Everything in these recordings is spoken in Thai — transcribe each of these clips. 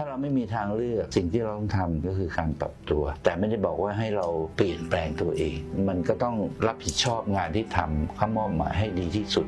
ถ้าเราไม่มีทางเลือกสิ่งที่เราต้องทำก็คือการปรับตัว แต่ไม่ได้บอกว่าให้เราเปลี่ยนแปลงตัวเอง มันก็ต้องรับผิดชอบงานที่ทำข้ามอบหมายให้ดีที่สุด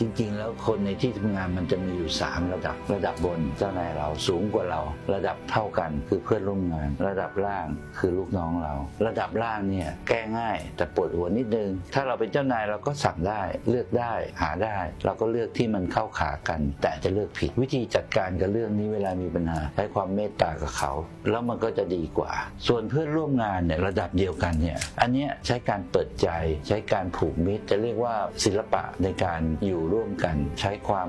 จริง ๆ แล้วคนในที่ทำงานมันจะมีอยู่ 3 ระดับระดับบนเจ้านายเราสูงกว่าเรา ระดับเท่ากันคือเพื่อนร่วมงาน ระดับล่างคือลูกน้องเรา ระดับล่างเนี่ยแก้ง่ายแต่ปวดหัวนิดนึง ถ้าเราเป็นเจ้านายเราก็สั่งได้เลือกได้หาได้ เราก็เลือกที่มันเข้าขากัน แต่จะเลือกผิดวิธีจัดการกับเรื่องนี้เวลามีปัญหาใช้ความเมตตากับเขา แล้วมันก็จะดีกว่า ส่วนเพื่อนร่วมงานเนี่ยระดับเดียวกันเนี่ยอันเนี้ยใช้การเปิดใจใช้การผูกมิตรจะเรียกว่าศิลปะในการอยู่ร่วมกัน ใช้ความ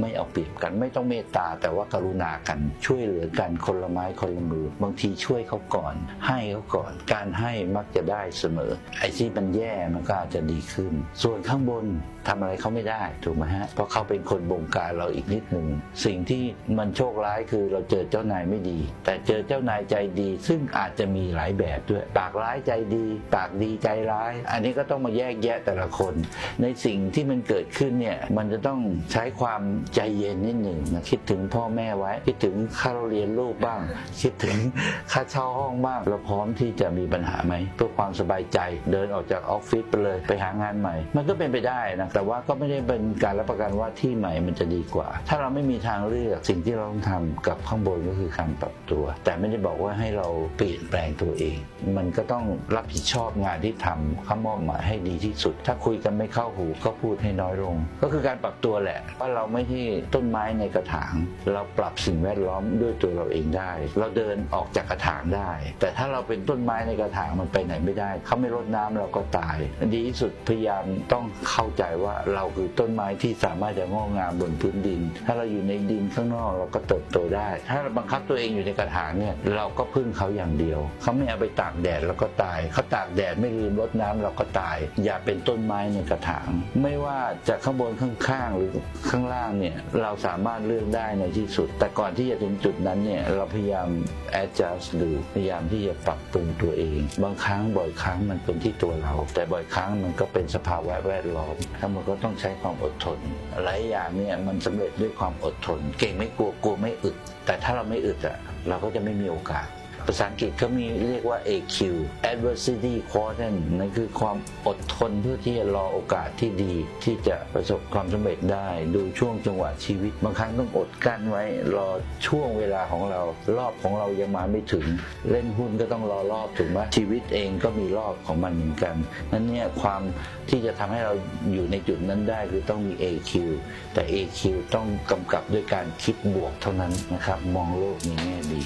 ไม่เอาเปรียบกันไม่ต้องเมตตา แต่ว่ากรุณากันช่วยเหลือกันคนละไม้คนละมือบางทีช่วยเขาก่อน ให้เขาก่อน การให้มักจะได้เสมอ ไอ้ที่มันแย่มันก็อาจจะดีขึ้น ส่วนข้างบนทำอะไรเขาไม่ได้ถูกไหมฮะเพราะเขาเป็นคนบงการเราอีกนิดหนึ่งสิ่งที่มันโชคร้ายคือเราเจอเจ้านายไม่ดี แต่เจอเจ้านายใจดี ซึ่งอาจจะมีหลายแบบด้วยปากร้ายใจดี ปากดีใจร้าย อันนี้ก็ต้องมาแยกแยะแต่ละคน ในสิ่งที่มันเกิดขึ้นเนี่ยมันจะต้องใช้ความใจเย็นนิดหนึ่งนะคิดถึงพ่อแม่ไว้ คิดถึงค่าเราเรียนลูกบ้าง คิดถึงค่าเช่าห้องบ้างเราพร้อมที่จะมีปัญหาไหมเพื่อความสบายใจเดินออกจากออฟฟิศไปเลยไปหางานใหม่ มันก็เป็นไปได้นะแต่ว่าก็ไม่ได้เป็นการรับประกันว่าที่ใหม่มันจะดีกว่า ถ้าเราไม่มีทางเลือกสิ่งที่เราต้องทำกับข้างบนก็คือการปรับตัว แต่ไม่ได้บอกว่าให้เราเปลี่ยนแปลงตัวเอง มันก็ต้องรับผิดชอบงานที่ทำเขามอบหมายให้ดีที่สุด ถ้าคุยกันไม่เข้าหูก็พูดให้น้อยลงก็คือการปรับตัวแหละว่าเราไม่ใช่ต้นไม้ในกระถาง เราปรับสิ่งแวดล้อมด้วยตัวเราเองได้ เราเดินออกจากกระถางได้ แต่ถ้าเราเป็นต้นไม้ในกระถางมันไปไหนไม่ได้เขาไม่รดน้ำเราก็ตาย ดีที่สุดพยายามต้องเข้าใจว่าเราคือต้นไม้ที่สามารถจะงอกงามบนพื้นดิน ถ้าเราอยู่ในดินข้างนอกเราก็เติบโตได้ ถ้าเราบังคับตัวเองอยู่ในกระถางเนี่ยเราก็พึ่งเขาอย่างเดียวเขาไม่เอาไปตากแดดเราก็ตายเขาตากแดดไม่ลืมรดน้ำเราก็ตาย อย่าเป็นต้นไม้ในกระถาง ไม่ว่าจะข้างบนข้างๆหรือข้างล่างเนี่ยเราสามารถเลือกได้ในที่สุด แต่ก่อนที่จะถึงจุดนั้นเนี่ยเราพยายาม adjust ดูพยายามที่จะปรับปรุงตัวเอง บางครั้งบ่อยครั้งมันเป็นที่ตัวเรา แต่บ่อยครั้งมันก็เป็นสภาวะแวดล้อมแล้วมันก็ต้องใช้ความอดทนหลายอย่างเนี่ยมันสำเร็จด้วยความอดทน เก่งไม่กลัวกลัวไม่อึดแต่ถ้าเราไม่อึดอะเราก็จะไม่มีโอกาส ภาษาอังกฤษเขามีเรียกว่า AQ adversity quotient นั่นคือความอดทนเพื่อที่จะรอโอกาสที่ดีที่จะประสบความสำเร็จได้ ดูช่วงจังหวะชีวิต บางครั้งต้องอดกั้นไว้ รอช่วงเวลาของเรา รอบของเรายังมาไม่ถึง เล่นหุ้นก็ต้องรอรอบถึงว่าชีวิตเองก็มีรอบของมันเหมือนกันนั้นเนี่ยความที่จะทำให้เราอยู่ในจุดนั้นได้คือต้องมี AQ แต่ AQ ต้องกำกับด้วยการคิดบวกเท่านั้นนะครับ มองโลกในแง่ดี